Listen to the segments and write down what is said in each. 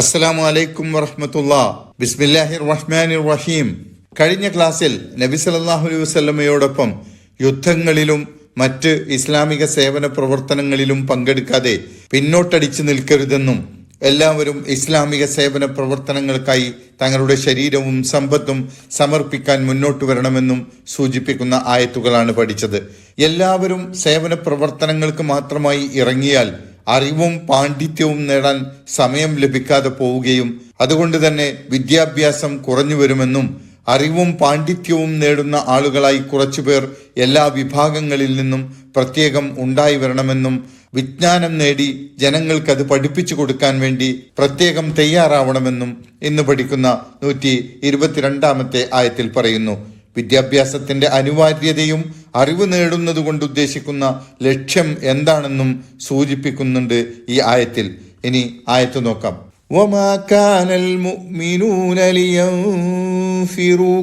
അസ്സലാമു അലൈക്കും വറഹമത്തുള്ള. ബിസ്മില്ലാഹി റഹ്മാൻ റഹീം കഴിഞ്ഞ ക്ലാസ്സിൽ നബി സല്ലല്ലാഹു അലൈഹി വസ്ലമയോടൊപ്പം യുദ്ധങ്ങളിലും മറ്റ് ഇസ്ലാമിക സേവന പ്രവർത്തനങ്ങളിലും പങ്കെടുക്കാതെ പിന്നോട്ടടിച്ചു നിൽക്കരുതെന്നും എല്ലാവരും ഇസ്ലാമിക സേവന പ്രവർത്തനങ്ങൾക്കായി തങ്ങളുടെ ശരീരവും സമ്പത്തും സമർപ്പിക്കാൻ മുന്നോട്ട് വരണമെന്നും സൂചിപ്പിക്കുന്ന ആയത്തുകളാണ് പഠിച്ചത്. എല്ലാവരും സേവന പ്രവർത്തനങ്ങൾക്ക് മാത്രമായി ഇറങ്ങിയാൽ അറിവും പാണ്ഡിത്യവും നേടാൻ സമയം ലഭിക്കാതെ പോവുകയും അതുകൊണ്ട് തന്നെ വിദ്യാഭ്യാസം കുറഞ്ഞു വരുമെന്നും അറിവും പാണ്ഡിത്യവും നേടുന്ന ആളുകളായി കുറച്ചുപേർ എല്ലാ വിഭാഗങ്ങളിൽ നിന്നും പ്രത്യേകം ഉണ്ടായി വരണമെന്നും വിജ്ഞാനം നേടി ജനങ്ങൾക്ക് അത് പഠിപ്പിച്ചു കൊടുക്കാൻ വേണ്ടി പ്രത്യേകം തയ്യാറാവണമെന്നും ഇന്ന് പഠിക്കുന്ന നൂറ്റി ഇരുപത്തിരണ്ടാമത്തെ ആയത്തിൽ പറയുന്നു. വിദ്യാഭ്യാസത്തിന്റെ അനിവാര്യതയും അറിവ് നേടുന്നത് കൊണ്ട് ഉദ്ദേശിക്കുന്ന ലക്ഷ്യം എന്താണെന്നും സൂചിപ്പിക്കുന്നുണ്ട് ഈ ആയത്തിൽ ഇനി ആയത്ത് നോക്കാം وما كان المؤمنون لينفروا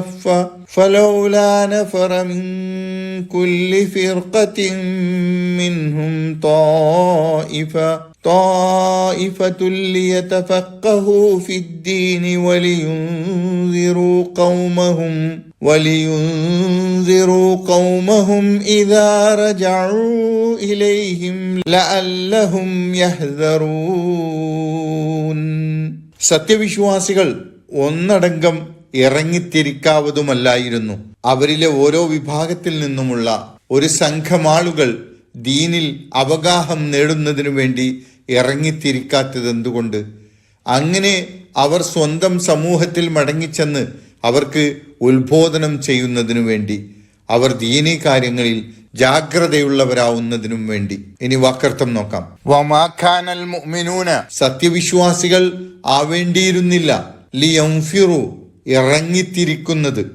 كافة فلولا نفر من كل فرقة منهم طائفة طائفة ليتفقهوا في الدين ولينذروا قومهم ولينذروا قومهم إذا رجعوا إليهم لعلهم يحذرون സത്യവിശ്വാസികൾ ഒന്നടങ്കം ഇറങ്ങിത്തിരിക്കാവതുമല്ലായിരുന്നു. അവരിലെ ഓരോ വിഭാഗത്തിൽ നിന്നുമുള്ള ഒരു സംഘമാളുകൾ ദീനിൽ അവഗാഹം നേടുന്നതിനു വേണ്ടി ഇറങ്ങിത്തിരിക്കാത്തത് എന്തുകൊണ്ട് അങ്ങനെ അവർ സ്വന്തം സമൂഹത്തിൽ മടങ്ങിച്ചെന്ന് അവർക്ക് ഉത്ബോധനം ചെയ്യുന്നതിനു വേണ്ടി അവർ ദീനി കാര്യങ്ങളിൽ ജാഗ്രതയുള്ളവരാവുന്നതിനും വേണ്ടി. ഇനി വാക്കർത്ഥം നോക്കാം. വമാഖാനൽ മുഅ്മിനൂന. സത്യവിശ്വാസികൾ ആവേണ്ടിയിരുന്നില്ല. ലിയംഫിറു. ഇറങ്ങിത്തിരിക്കുന്നത്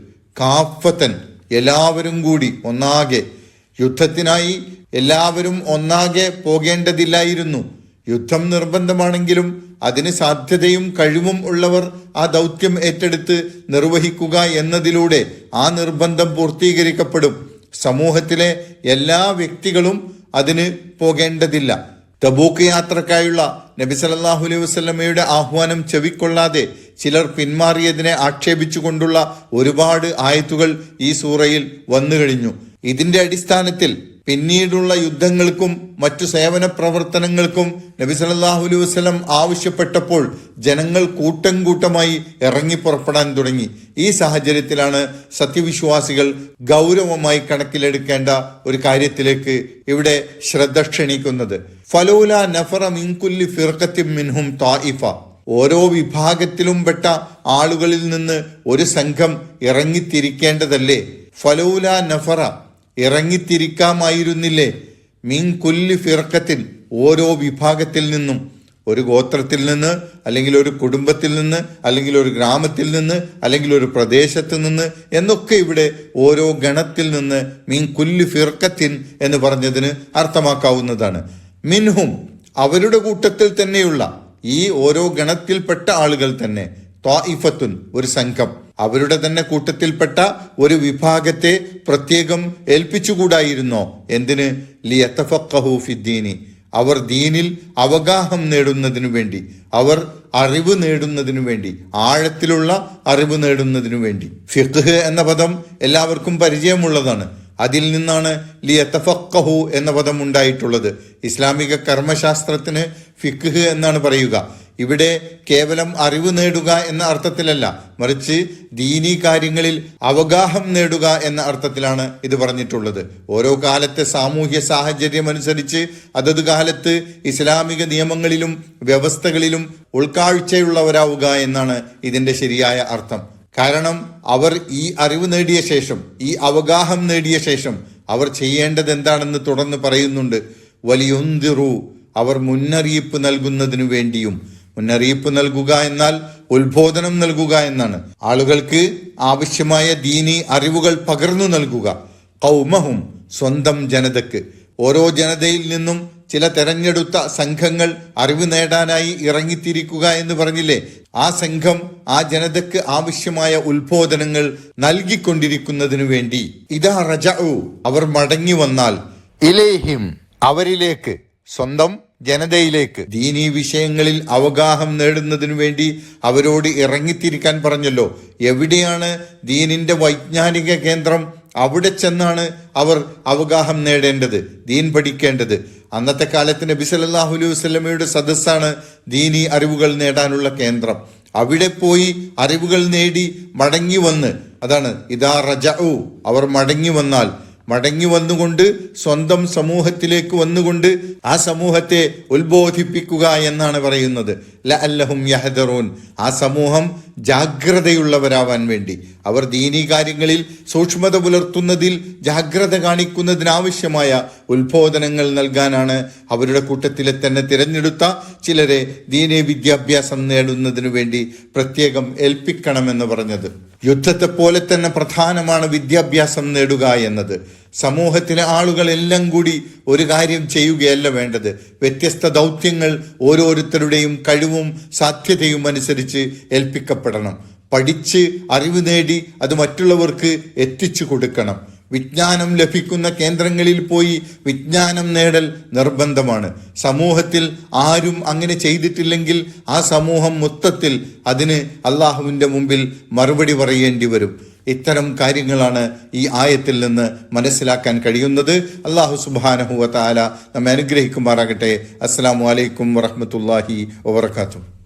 കാഫത്തൻ എല്ലാവരും കൂടി ഒന്നാകെ. യുദ്ധത്തിനായി എല്ലാവരും ഒന്നാകെ പോകേണ്ടതില്ലായിരുന്നു. യുദ്ധം നിർബന്ധമാണെങ്കിലും അതിന് സാധ്യതയും കഴിവും ഉള്ളവർ ആ ദൗത്യം ഏറ്റെടുത്ത് നിർവഹിക്കുക എന്നതിലൂടെ ആ നിർബന്ധം പൂർത്തീകരിക്കപ്പെടും. സമൂഹത്തിലെ എല്ലാ വ്യക്തികളും അതിന് പോകേണ്ടതില്ല. തബൂക്ക് യാത്രക്കായുള്ള നബി സല്ലല്ലാഹു അലൈഹി വസല്ലമയുടെ ആഹ്വാനം ചെവിക്കൊള്ളാതെ ചിലർ പിന്മാറിയതിനെ ആക്ഷേപിച്ചുകൊണ്ടുള്ള ഒരുപാട് ആയത്തുകൾ ഈ സൂറയിൽ വന്നു കഴിഞ്ഞു. ഇതിന്റെ അടിസ്ഥാനത്തിൽ പിന്നീടുള്ള യുദ്ധങ്ങൾക്കും മറ്റു സേവന പ്രവർത്തനങ്ങൾക്കും നബി അലൈഹി വസല്ലം ആവശ്യപ്പെട്ടപ്പോൾ ജനങ്ങൾ കൂട്ടം കൂട്ടമായി ഇറങ്ങി പുറപ്പെടാൻ തുടങ്ങി. ഈ സാഹചര്യത്തിലാണ് സത്യവിശ്വാസികൾ ഗൗരവമായി കണക്കിലെടുക്കേണ്ട ഒരു കാര്യത്തിലേക്ക് ഇവിടെ ശ്രദ്ധ ക്ഷണിക്കുന്നത്. ഫലോല നഫറ മിൻകുല്ലി ഫിർഖത്തിൻ മിൻഹും തായിഫ ഓരോ വിഭാഗത്തിലും പെട്ട ആളുകളിൽ നിന്ന് ഒരു സംഘം ഇറങ്ങിത്തിരിക്കേണ്ടതല്ലേ? ഫലൂല നഫറ. ഇറങ്ങിത്തിരിക്കാമായിരുന്നില്ലേ? മീൻ കുല്ലി ഫിറക്കത്തിൻ. ഓരോ വിഭാഗത്തിൽ നിന്നും. ഒരു ഗോത്രത്തിൽ നിന്ന് അല്ലെങ്കിൽ ഒരു കുടുംബത്തിൽ നിന്ന് അല്ലെങ്കിൽ ഒരു ഗ്രാമത്തിൽ നിന്ന് അല്ലെങ്കിൽ ഒരു പ്രദേശത്ത് നിന്ന് എന്നൊക്കെ ഇവിടെ ഓരോ ഗണത്തിൽ നിന്ന് മീൻ കുല്ലി ഫിർക്കത്തിൻ എന്ന് പറഞ്ഞതിന് അർത്ഥമാക്കാവുന്നതാണ്. മിൻഹും അവരുടെ കൂട്ടത്തിൽ തന്നെയുള്ള ഈ ഓരോ ഗണത്തിൽപ്പെട്ട ആളുകൾ തന്നെ ത്വാഇഫത്തുൻ ഒരു സംഘം. അവരുടെ തന്നെ കൂട്ടത്തിൽപ്പെട്ട ഒരു വിഭാഗത്തെ പ്രത്യേകം ഏൽപ്പിച്ചുകൂടായിരുന്നോ? എന്തിന്? ലിയത്തഫഖഹു ഫിദ്ദീനി. അവർ ദീനിൽ അവഗാഹം നേടുന്നതിനു വേണ്ടി അവർ അറിവ് നേടുന്നതിനു വേണ്ടി ആഴത്തിലുള്ള അറിവ് നേടുന്നതിനു വേണ്ടി. ഫിഖ് എന്ന പദം എല്ലാവർക്കും പരിചയമുള്ളതാണ്. അതിൽ നിന്നാണ് ലിയത്തഫക്കഹു എന്ന പദം ഉണ്ടായിട്ടുള്ളത്. ഇസ്ലാമിക കർമ്മശാസ്ത്രത്തിന് ഫിഖ് എന്നാണ് പറയുക. ഇവിടെ കേവലം അറിവ് നേടുക എന്ന അർത്ഥത്തിലല്ല മറിച്ച് ദീനീ കാര്യങ്ങളിൽ അവഗാഹം നേടുക എന്ന അർത്ഥത്തിലാണ് ഇത് പറഞ്ഞിട്ടുള്ളത്. ഓരോ കാലത്തെ സാമൂഹ്യ സാഹചര്യം അനുസരിച്ച് അതത് കാലത്ത് ഇസ്ലാമിക നിയമങ്ങളിലും വ്യവസ്ഥകളിലും ഉൾക്കാഴ്ചയുള്ളവരാവുക എന്നാണ് ഇതിന്റെ ശരിയായ അർത്ഥം. കാരണം അവർ ഈ അറിവ് നേടിയ ശേഷം ഈ അവഗാഹം നേടിയ ശേഷം അവർ ചെയ്യേണ്ടത് എന്താണെന്ന് തുടർന്ന് പറയുന്നുണ്ട്. വലിയൊന്തിറു അവർ മുന്നറിയിപ്പ് നൽകുന്നതിനു വേണ്ടിയും. മുന്നറിയിപ്പ് നൽകുക എന്നാൽ ഉത്ബോധനം നൽകുക എന്നാണ്. ആളുകൾക്ക് ആവശ്യമായ ദീനി അറിവുകൾ പകർന്നു നൽകുക. കൗമഹും സ്വന്തം ജനതക്ക് ഓരോ ജനതയിൽ നിന്നും ചില തെരഞ്ഞെടുത്ത സംഘങ്ങൾ അറിവ് നേടാനായി ഇറങ്ങിത്തിരിക്കുക എന്ന് പറഞ്ഞില്ലേ? ആ സംഘം ആ ജനതക്ക് ആവശ്യമായ ഉത്ബോധനങ്ങൾ നൽകിക്കൊണ്ടിരിക്കുന്നതിനു വേണ്ടി. ഇതാ റജ അവർ മടങ്ങി വന്നാൽ ഇലേഹിം അവരിലേക്ക് സ്വന്തം ജനതയിലേക്ക്. ദീനീ വിഷയങ്ങളിൽ അവഗാഹം നേടുന്നതിനു വേണ്ടി അവരോട് ഇറങ്ങിത്തിരിക്കാൻ പറഞ്ഞല്ലോ. എവിടെയാണ് ദീനിന്റെ വൈജ്ഞാനിക കേന്ദ്രം? അവിടെ ചെന്നാണ് അവർ അവഗാഹം നേടേണ്ടത് ദീൻ പഠിക്കേണ്ടത്. അന്നത്തെ കാലത്ത് നബി അലൈഹി വസല്ലമയുടെ സദസ്സാണ് ദീനി അറിവുകൾ നേടാനുള്ള കേന്ദ്രം. അവിടെ പോയി അറിവുകൾ നേടി മടങ്ങി വന്ന് അതാണ് ഇതാ റജഉ അവർ മടങ്ങി വന്നാൽ. മടങ്ങി വന്നുകൊണ്ട് സ്വന്തം സമൂഹത്തിലേക്ക് വന്നുകൊണ്ട് ആ സമൂഹത്തെ ഉത്ബോധിപ്പിക്കുക എന്നാണ് പറയുന്നത്. ല അല്ലഹും യഹദറൂൻ ആ സമൂഹം ജാഗ്രതയുള്ളവരാവാൻ വേണ്ടി. അവർ ദീനീ കാര്യങ്ങളിൽ സൂക്ഷ്മത പുലർത്തുന്നതിൽ ജാഗ്രത കാണിക്കുന്നതിനാവശ്യമായ ഉത്ബോധനങ്ങൾ നൽകാനാണ് അവരുടെ കൂട്ടത്തിലെ തന്നെ തിരഞ്ഞെടുത്ത ചിലരെ ദീനീ വിദ്യാഭ്യാസം നേടുന്നതിനു വേണ്ടി പ്രത്യേകം ഏൽപ്പിക്കണമെന്ന് പറഞ്ഞത്. യുദ്ധത്തെ പോലെ തന്നെ പ്രധാനമാണ് വിദ്യാഭ്യാസം നേടുക എന്നത്. സമൂഹത്തിലെ ആളുകളെല്ലാം കൂടി ഒരു കാര്യം ചെയ്യുകയല്ല വേണ്ടത്. വ്യത്യസ്ത ദൗത്യങ്ങൾ ഓരോരുത്തരുടെയും കഴിവും സാധ്യതയും അനുസരിച്ച് ഏൽപ്പിക്കപ്പെടണം. പഠിച്ച് അറിവ് നേടി അത് മറ്റുള്ളവർക്ക് എത്തിച്ചു കൊടുക്കണം. വിജ്ഞാനം ലഭിക്കുന്ന കേന്ദ്രങ്ങളിൽ പോയി വിജ്ഞാനം നേടൽ നിർബന്ധമാണ്. സമൂഹത്തിൽ ആരും അങ്ങനെ ചെയ്തിട്ടില്ലെങ്കിൽ ആ സമൂഹം മൊത്തത്തിൽ അതിന് അള്ളാഹുവിന്റെ മുമ്പിൽ മറുപടി പറയേണ്ടി വരും. ഇത്തരം കാര്യങ്ങളാണ് ഈ ആയത്തിൽ നിന്ന് മനസ്സിലാക്കാൻ കഴിയുന്നത്. അള്ളാഹു സുബാനഹുവ താല നമ്മെ അനുഗ്രഹിക്കുമാറാകട്ടെ. അസ്സാം വലൈക്കും വറഹമത്തല്ലാഹി വാത്തു